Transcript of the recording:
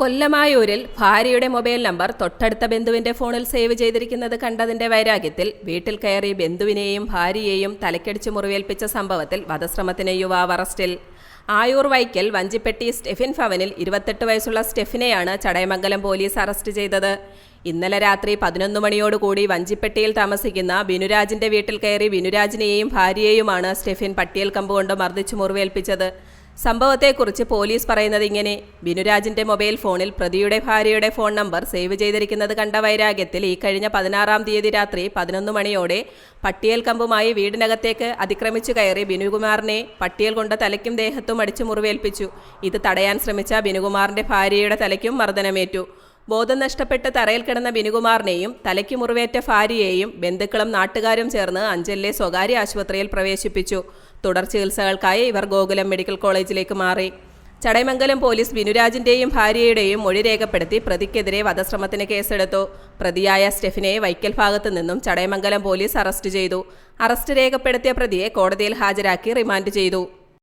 കൊല്ലമായൂരിൽ ഭാര്യയുടെ mobile number തൊട്ടടുത്ത ബന്ധുവിന്റെ ഫോണിൽ സേവ് ചെയ്തിരിക്കുന്നത് കണ്ടതിന്റെ വൈരാഗ്യത്തിൽ വീട്ടിൽ കയറി ബന്ധുവിനെയും ഭാര്യയെയും തലക്കടിച്ച് മുറിവേൽപ്പിച്ച സംഭവത്തിൽ വധശ്രമത്തിന് യുവാവ് അറസ്റ്റിൽ. ആയൂർ വൈക്കൽ വഞ്ചിപ്പെട്ടി സ്റ്റെഫിൻ ഭവനിൽ ഇരുപത്തെട്ട് വയസ്സുള്ള സ്റ്റെഫിനെയാണ് ചടയമംഗലം പോലീസ് അറസ്റ്റ് ചെയ്തത്. ഇന്നലെ രാത്രി പതിനൊന്ന് മണിയോടുകൂടി വഞ്ചിപ്പെട്ടിയിൽ താമസിക്കുന്ന ബിനുരാജിന്റെ വീട്ടിൽ കയറി ബിനുരാജിനെയും ഭാര്യയെയുമാണ് സ്റ്റെഫിൻ പട്ടിയൽ കമ്പുകൊണ്ട് മർദ്ദിച്ചു മുറിവേൽപ്പിച്ചത്. സംഭവത്തെക്കുറിച്ച് പോലീസ് പറയുന്നത് ഇങ്ങനെ. ബിനുരാജിന്റെ മൊബൈൽ ഫോണിൽ പ്രതിയുടെ ഭാര്യയുടെ ഫോൺ നമ്പർ സേവ് ചെയ്തിരിക്കുന്നത് കണ്ട വൈരാഗ്യത്തിൽ ഈ കഴിഞ്ഞ പതിനാറാം തീയതി രാത്രി പതിനൊന്ന് മണിയോടെ പട്ടിയൽ കമ്പുമായി വീടിനകത്തേക്ക് അതിക്രമിച്ചു കയറി ബിനുകുമാറിനെ പട്ടിയൽ കൊണ്ട് തലയ്ക്കും ദേഹത്തും അടിച്ചു മുറിവേൽപ്പിച്ചു. ഇത് തടയാൻ ശ്രമിച്ച ബിനുകുമാറിന്റെ ഭാര്യയുടെ തലയ്ക്കും മർദ്ദനമേറ്റു. ബോധം നഷ്ടപ്പെട്ട് തറയിൽ കിടന്ന ബിനുകുമാറിനെയും തലയ്ക്ക് മുറിവേറ്റ ഭാര്യയെയും ബന്ധുക്കളും നാട്ടുകാരും ചേർന്ന് അഞ്ചലിലെ സ്വകാര്യ ആശുപത്രിയിൽ പ്രവേശിപ്പിച്ചു. തുടർ ചികിത്സകൾക്കായി ഇവർ ഗോകുലം മെഡിക്കൽ കോളേജിലേക്ക് മാറി. ചടയമംഗലം പോലീസ് ബിനുരാജിന്റെയും ഭാര്യയുടെയും മൊഴി രേഖപ്പെടുത്തി പ്രതിക്കെതിരെ വധശ്രമത്തിന് കേസെടുത്തു. പ്രതിയായ സ്റ്റെഫിനെ വൈക്കൽ ഭാഗത്തു നിന്നും ചടയമംഗലം പോലീസ് അറസ്റ്റ് ചെയ്തു. അറസ്റ്റ് രേഖപ്പെടുത്തിയ പ്രതിയെ കോടതിയിൽ ഹാജരാക്കി റിമാൻഡ് ചെയ്തു.